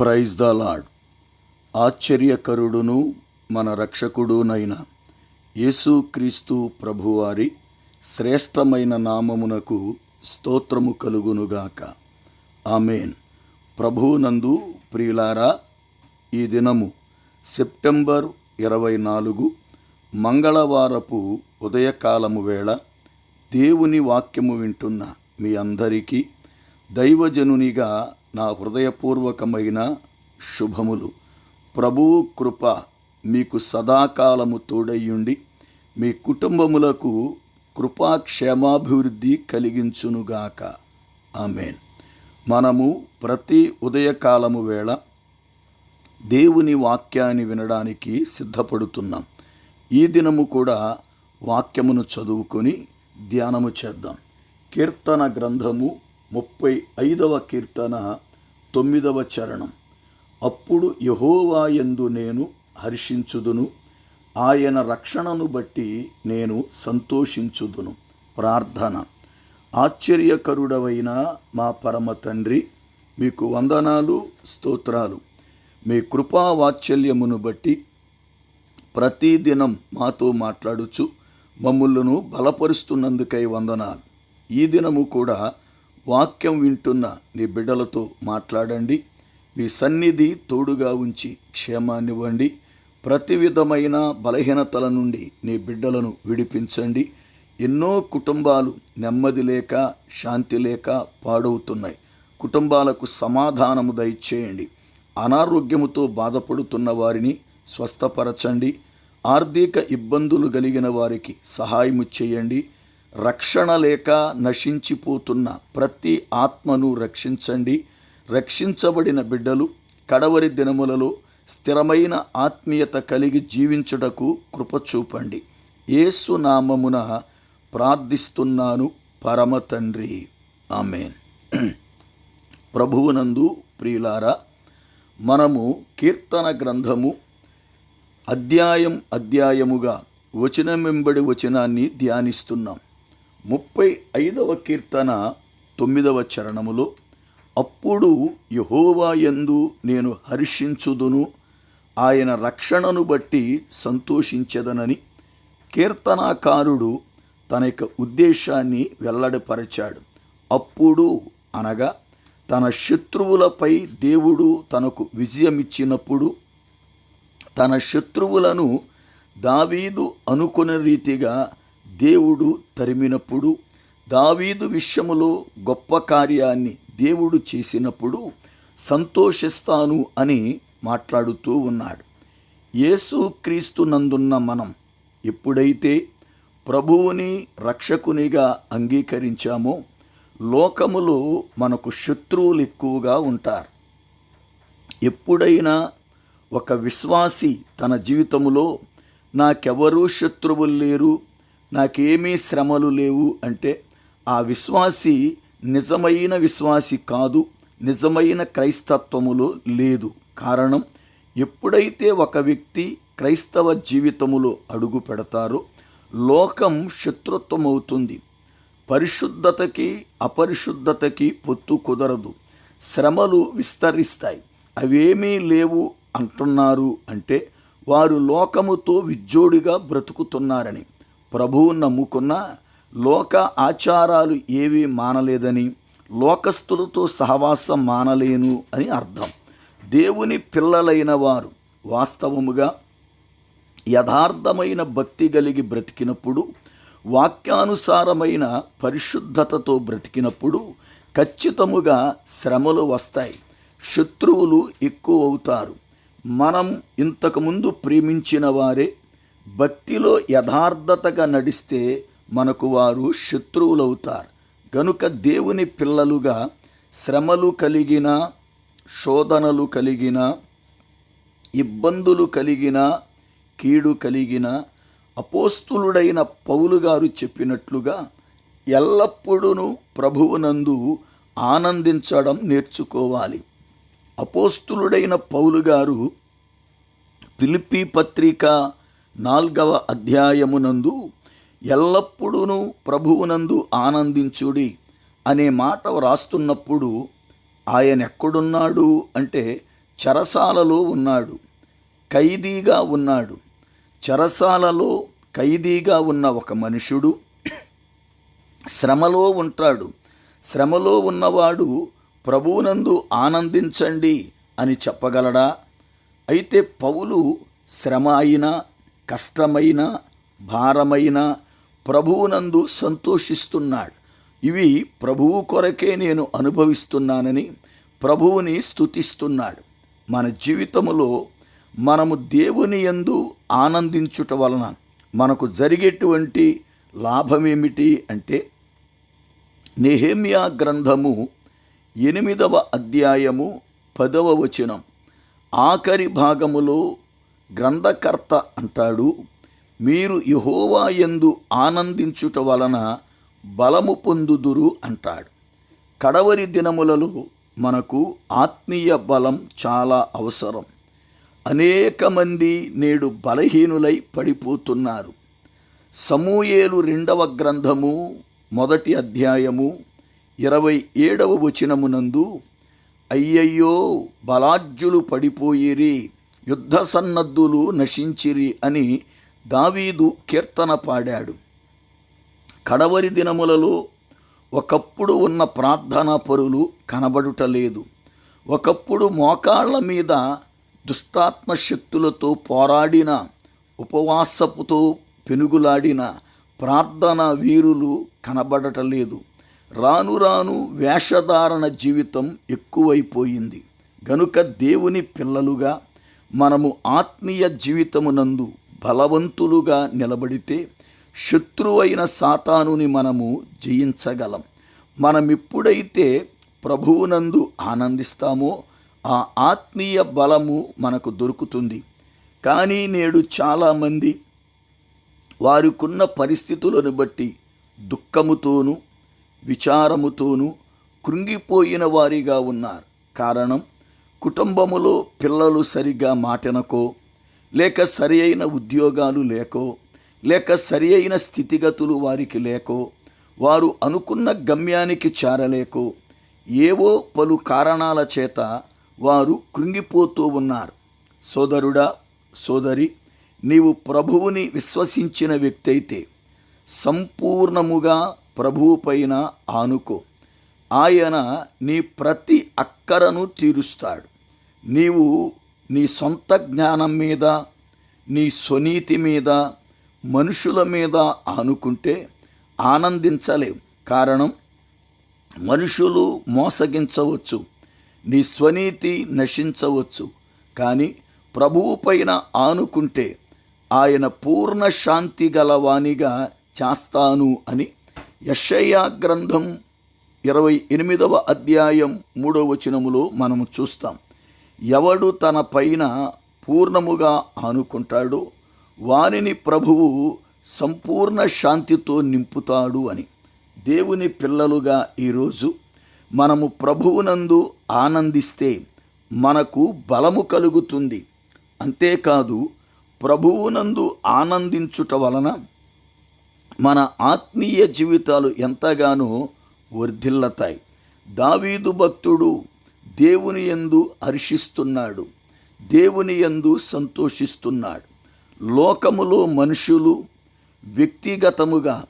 Praise the lord ఆశ్చర్యకరుడును మన రక్షకుడునైన యేసుక్రీస్తు ప్రభువారి శ్రేష్టమైన నామమునకు స్తోత్రము కలుగునుగాక. ఆమెన్. ప్రభువునందు ప్రియులారా ఈ దినము సెప్టెంబర్ ఇరవై నాలుగు మంగళవారపు ఉదయకాలము వేళ దేవుని వాక్యము వింటున్న మీ అందరికీ దైవజనునిగా నా హృదయపూర్వకమైన శుభములు. ప్రభువు కృప మీకు సదాకాలము తోడయ్యుండి మీ కుటుంబములకు కృపాక్షేమాభివృద్ధి కలిగించునుగాక. ఆమెన్. మనము ప్రతి ఉదయకాలము వేళ దేవుని వాక్యాన్ని వినడానికి సిద్ధపడుతున్నాం. ఈ దినము కూడా వాక్యమును చదువుకొని ధ్యానము చేద్దాం. కీర్తన గ్రంథము ముప్పై ఐదవ కీర్తన తొమ్మిదవ చరణం. అప్పుడు యహోవాయందు నేను హర్షించుదును. ఆయన రక్షణను బట్టి నేను సంతోషించుదును. ప్రార్థన. ఆశ్చర్యకరుడవైన మా పరమ తండ్రి మీకు వందనాలు స్తోత్రాలు. మీ కృపావాత్సల్యమును బట్టి ప్రతిదినం మాతో మాట్లాడుచు మమ్ములను బలపరుస్తున్నందుకై వందనాలు. ఈ దినము కూడా వాక్యం వింటున్న నీ బిడ్డలతో మాట్లాడండి. మీ సన్నిధి తోడుగా ఉంచి క్షేమాన్నివ్వండి ప్రతి విధమైన బలహీనతల నుండి నీ బిడ్డలను విడిపించండి. ఎన్నో కుటుంబాలు నెమ్మది లేక శాంతి లేక పాడవుతున్నాయి. కుటుంబాలకు సమాధానము దయచేయండి. అనారోగ్యముతో బాధపడుతున్న వారిని స్వస్థపరచండి. ఆర్థిక ఇబ్బందులు కలిగిన వారికి సహాయము చేయండి. రక్షణ లేక నశించిపోతున్న ప్రతి ఆత్మను రక్షించండి. రక్షించబడిన బిడ్డలు కడవరి దినములలో స్థిరమైన ఆత్మీయత కలిగి జీవించుటకు కృప చూపండి. నామమున ప్రార్థిస్తున్నాను పరమ తండ్రి. ఆమెన్. ప్రభువునందు ప్రియులారా మనము కీర్తన గ్రంథము అధ్యాయం అధ్యాయముగా వచనం వెంబడి వచనాన్ని ధ్యానిస్తున్నాం. ముప్పై ఐదవ కీర్తన తొమ్మిదవ చరణములో అప్పుడు యహోవాయందు నేను హర్షించుదును ఆయన రక్షణను బట్టి సంతోషించదనని కీర్తనాకారుడు తన యొక్క ఉద్దేశాన్ని వెల్లడిపరిచాడు. అప్పుడు అనగా తన శత్రువులపై దేవుడు తనకు విజయమిచ్చినప్పుడు తన శత్రువులను దావీదు అనుకున్న రీతిగా దేవుడు తరిమినప్పుడు దావీదు విషయములో గొప్ప కార్యాన్ని దేవుడు చేసినప్పుడు సంతోషిస్తాను అని మాట్లాడుతూ ఉన్నాడు. యేసుక్రీస్తు నందున్న మనం ఎప్పుడైతే ప్రభువుని రక్షకునిగా అంగీకరించామో లోకములో మనకు శత్రువులు ఎక్కువగా ఉంటారు. ఎప్పుడైనా ఒక విశ్వాసి తన జీవితంలో నాకెవరూ శత్రువులు లేరు నాకేమీ శ్రమలు లేవు అంటే ఆ విశ్వాసి నిజమైన విశ్వాసి కాదు నిజమైన క్రైస్తత్వములో లేదు. కారణం ఎప్పుడైతే ఒక వ్యక్తి క్రైస్తవ జీవితములో అడుగు పెడతారో లోకం శత్రుత్వమవుతుంది. పరిశుద్ధతకి అపరిశుద్ధతకి పొత్తు కుదరదు. శ్రమలు విస్తరిస్తాయి. అవేమీ లేవు అంటున్నారు అంటే వారు లోకముతో విజ్జోడిగా బ్రతుకుతున్నారని. ప్రభువు నమ్ముకున్న లోక ఆచారాలు ఏవీ మానలేదని లోకస్తులతో సహవాసం మానలేను అని అర్థం. దేవుని పిల్లలైన వారు వాస్తవముగా యథార్థమైన భక్తి కలిగి బ్రతికినప్పుడు వాక్యానుసారమైన పరిశుద్ధతతో బ్రతికినప్పుడు ఖచ్చితముగా శ్రమలు వస్తాయి. శత్రువులు ఎక్కువ అవుతారు. మనం ఇంతకుముందు ప్రేమించిన వారే భక్తిలో యథార్థతగా నడిస్తే మనకు వారు శత్రువులవుతారు. గనుక దేవుని పిల్లలుగా శ్రమలు కలిగిన శోధనలు కలిగిన ఇబ్బందులు కలిగిన కీడు కలిగిన అపోస్తులుడైన పౌలు గారు చెప్పినట్లుగా ఎల్లప్పుడూ ప్రభువునందు ఆనందించడం నేర్చుకోవాలి. అపోస్తులుడైన పౌలు గారు పిలిపి పత్రిక నాల్గవ అధ్యాయమునందు ఎల్లప్పుడూ ప్రభువునందు ఆనందించుడి అనే మాట వ్రాస్తున్నప్పుడు ఆయన ఎక్కడున్నాడు అంటే చెరసాలలో ఉన్నాడు ఖైదీగా ఉన్నాడు. చెరసాలలో ఖైదీగా ఉన్న ఒక మనుషుడు శ్రమలో ఉంటాడు. శ్రమలో ఉన్నవాడు ప్రభువునందు ఆనందించండి అని చెప్పగలడా? అయితే పౌలు శ్రమ అయినా కష్టమైన భారమైన ప్రభువునందు సంతోషిస్తున్నాడు. ఇవి ప్రభువు కొరకే నేను అనుభవిస్తున్నానని ప్రభువుని స్తుతిస్తున్నాడు. మన జీవితములో మనము దేవుని యందు ఆనందించుట వలన మనకు జరిగేటువంటి లాభమేమిటి అంటే నెహేమియా గ్రంథము ఎనిమిదవ అధ్యాయము పదవ వచనం. ఆఖరి భాగములో గ్రంథకర్త అంటాడు మీరు యహోవా ఎందు ఆనందించుట వలన బలము పొందుదురు అంటాడు. కడవరి దినములలో మనకు ఆత్మీయ బలం చాలా అవసరం. అనేక మంది నేడు బలహీనులై పడిపోతున్నారు. సమూయేలు రెండవ గ్రంథము మొదటి అధ్యాయము ఇరవై ఏడవ వచనమునందు అయ్యయ్యో బలాజ్యులు పడిపోయిరి. యుద్ధ సన్నద్ధులు నశించిరి అని దావీదు కీర్తన పాడాడు. కడవరి దినములలో ఒకప్పుడు ఉన్న ప్రార్థనా పరులు కనబడుటలేదు ఒకప్పుడు మోకాళ్ళ మీద దుస్తాత్మ శక్తులతో పోరాడిన ఉపవాసపుతో పెనుగులాడిన ప్రార్థన వీరులు కనబడటలేదు రాను రాను వేషధారణ జీవితం ఎక్కువైపోయింది. గనుక దేవుని పిల్లలుగా మనము ఆత్మీయ జీవితమునందు బలవంతులుగా నిలబడితే శత్రువైన సాతానుని మనము జయించగలం. మనమిప్పుడైతే ప్రభువునందు ఆనందిస్తామో ఆ ఆత్మీయ బలము మనకు దొరుకుతుంది. కానీ నేడు చాలామంది వారికున్న పరిస్థితులను బట్టి దుఃఖముతోనూ విచారముతోనూ కృంగిపోయిన వారిగా ఉన్నారు. కారణం కుటుంబములో పిల్లలు సరిగా మాటనకో లేక సరి అయిన ఉద్యోగాలు లేకో లేక సరి అయిన స్థితిగతులు వారికి లేకో వారు అనుకున్న గమ్యానికి చేరలేకో ఏవో పలు కారణాల చేత వారు కృంగిపోతూ ఉన్నారు. సోదరుడా సోదరి నీవు ప్రభువుని విశ్వసించిన వ్యక్తి అయితే సంపూర్ణముగా ప్రభువు పైన ఆనుకో. ఆయన నీ ప్రతి అక్కరను తీరుస్తాడు. నీవు నీ సొంత జ్ఞానం మీద నీ స్వనీతి మీద మనుషుల మీద ఆనుకుంటే ఆనందించలేవు. కారణం మనుషులు మోసగించవచ్చు నీ స్వనీతి నశించవచ్చు. కానీ ప్రభువు పైన ఆనుకుంటే ఆయన పూర్ణ శాంతి గలవానిగా చేస్తాను అని యషయా గ్రంథం ఇరవై ఎనిమిదవ అధ్యాయం మూడవ వచనములో మనము చూస్తాం. ఎవడు తన పైన పూర్ణముగా ఆనుకుంటాడో వారిని ప్రభువు సంపూర్ణ శాంతితో నింపుతాడు అని. దేవుని పిల్లలుగా ఈరోజు మనము ప్రభువునందు ఆనందిస్తే మనకు బలము కలుగుతుంది. అంతేకాదు ప్రభువునందు ఆనందించుట వలన మన ఆత్మీయ జీవితాలు ఎంతగానో వర్ధిల్లతాయి. దావీదు భక్తుడు దేవుని ఎందు హర్షిస్తున్నాడు. దేవుని ఎందు సంతోషిస్తున్నాడు. లోకములో మనుషులు వ్యక్తిగతముగా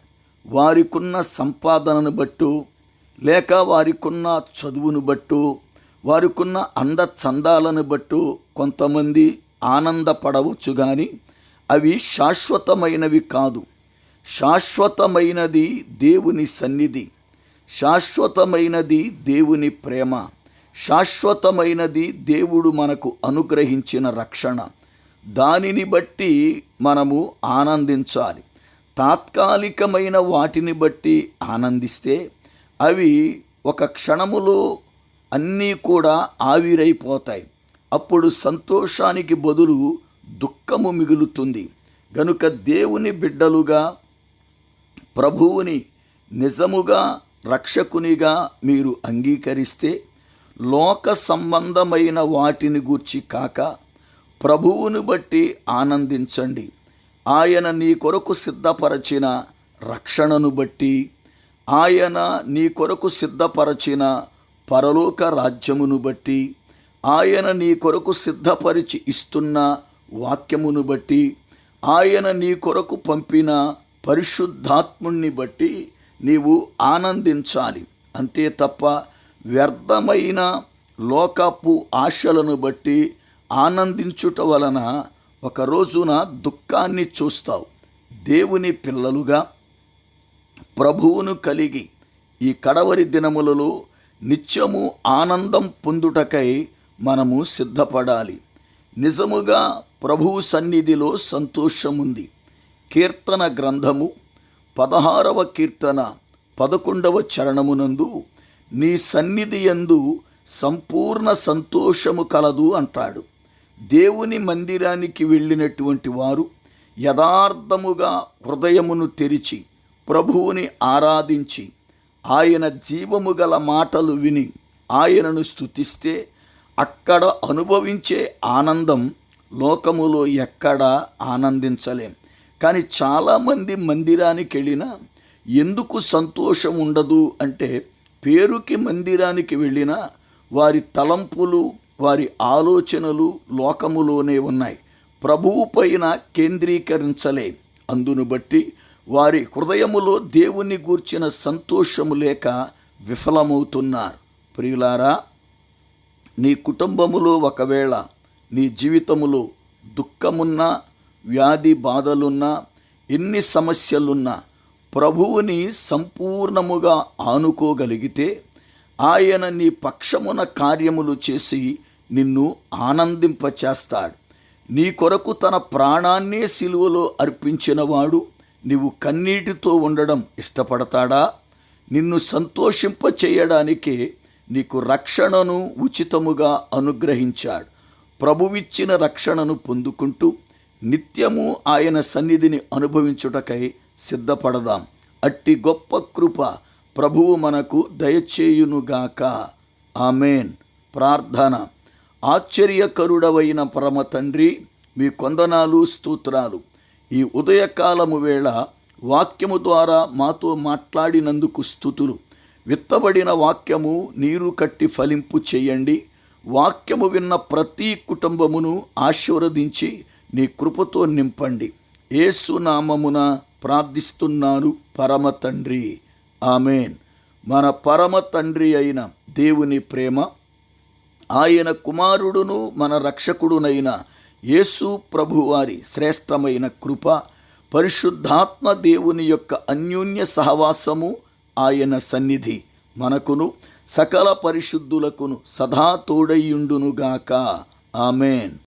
వారికున్న సంపాదనను బట్టు లేక వారికున్న చదువును బట్టు వారికున్న అంద చందాలను బట్టు కొంతమంది ఆనందపడవచ్చు కానీ అవి శాశ్వతమైనవి కాదు. శాశ్వతమైనది దేవుని సన్నిధి. శాశ్వతమైనది దేవుని ప్రేమ. శాశ్వతమైనది దేవుడు మనకు అనుగ్రహించిన రక్షణ. దానిని బట్టి మనము ఆనందించాలి. తాత్కాలికమైన వాటిని బట్టి ఆనందిస్తే అవి ఒక క్షణములో అన్నీ కూడా ఆవిరైపోతాయి. అప్పుడు సంతోషానికి బదులు దుఃఖము మిగులుతుంది. గనుక దేవుని బిడ్డలుగా ప్రభువుని నిజముగా రక్షకునిగా మీరు అంగీకరిస్తే లోక సంబంధమైన వాటిని గూర్చి కాక ప్రభువును బట్టి ఆనందించండి. ఆయన నీ కొరకు సిద్ధపరచిన రక్షణను బట్టి ఆయన నీ కొరకు సిద్ధపరచిన పరలోక రాజ్యమును బట్టి ఆయన నీ కొరకు సిద్ధపరిచి ఇస్తున్న వాక్యమును బట్టి ఆయన నీ కొరకు పంపిన పరిశుద్ధాత్ముణ్ణి బట్టి నీవు ఆనందించాలి. అంతే తప్ప వ్యర్థమైన లోకపు ఆశలను బట్టి ఆనందించుట వలన ఒక రోజున దుఃఖాన్ని చూస్తావు. దేవుని పిల్లలుగా ప్రభువును కలిగి ఈ కడవరి దినములలో నిత్యము ఆనందం పొందుటకై మనము సిద్ధపడాలి. నిజముగా ప్రభువు సన్నిధిలో సంతోషముంది. కీర్తన గ్రంథము పదహారవ కీర్తన పదకొండవ చరణమునందు నీ సన్నిధి యందు సంపూర్ణ సంతోషము కలదు అంటాడు. దేవుని మందిరానికి వెళ్ళినటువంటి వారు యథార్థముగా హృదయమును తెరిచి ప్రభువుని ఆరాధించి ఆయన జీవము గల మాటలు విని ఆయనను స్తుతిస్తే అక్కడ అనుభవించే ఆనందం లోకములో ఎక్కడా ఆనందించలేం. కానీ చాలామంది మందిరానికి వెళ్ళినా ఎందుకు సంతోషం ఉండదు అంటే పేరుకి మందిరానికి వెళ్ళినా వారి తలంపులు వారి ఆలోచనలు లోకములోనే ఉన్నాయి. ప్రభువు పైన కేంద్రీకరించలే. అందును బట్టి వారి హృదయములో దేవుని గూర్చిన సంతోషము లేక విఫలమవుతున్నారు. ప్రియులారా నీ కుటుంబములో ఒకవేళ నీ జీవితములో దుఃఖమున్నా వ్యాధి బాధలున్నా ఎన్ని సమస్యలున్నా ప్రభువుని సంపూర్ణముగా ఆనుకోగలిగితే ఆయన నీ పక్షమున కార్యములు చేసి నిన్ను ఆనందింపచేస్తాడు. నీ కొరకు తన ప్రాణాన్నే సిలువలో అర్పించినవాడు నీవు కన్నీటితో ఉండడం ఇష్టపడతాడా? నిన్ను సంతోషింప చేయడానికే నీకు రక్షణను ఉచితముగా అనుగ్రహించాడు. ప్రభువిచ్చిన రక్షణను పొందుకుంటూ నిత్యము ఆయన సన్నిధిని అనుభవించుటకై సిద్ధపడదాం. అట్టి గొప్ప కృప ప్రభువు మనకు దయచేయునుగాక. ఆమెన్. ప్రార్థన. ఆశ్చర్యకరుడవైన పరమ తండ్రి మీ కొందనాలు స్తోత్రాలు. ఈ ఉదయకాలము వేళ వాక్యము ద్వారా మాతో మాట్లాడినందుకు స్థుతులు. విత్తబడిన వాక్యము నీరు కట్టి ఫలింపు చేయండి. వాక్యము విన్న ప్రతి కుటుంబమును ఆశీర్వదించి నీ కృపతో నింపండి. ఏసునామమున ప్రార్థిస్తున్నాను పరమ తండ్రి. ఆమెన్. మన పరమ తండ్రి అయిన దేవుని ప్రేమ ఆయన కుమారుడును మన రక్షకుడునైన యేసు ప్రభువారి శ్రేష్టమైన కృప పరిశుద్ధాత్మ దేవుని యొక్క అన్యోన్య సహవాసము ఆయన సన్నిధి మనకును సకల పరిశుద్ధులకును సదా తోడయ్యుండునుగాక. ఆమెన్.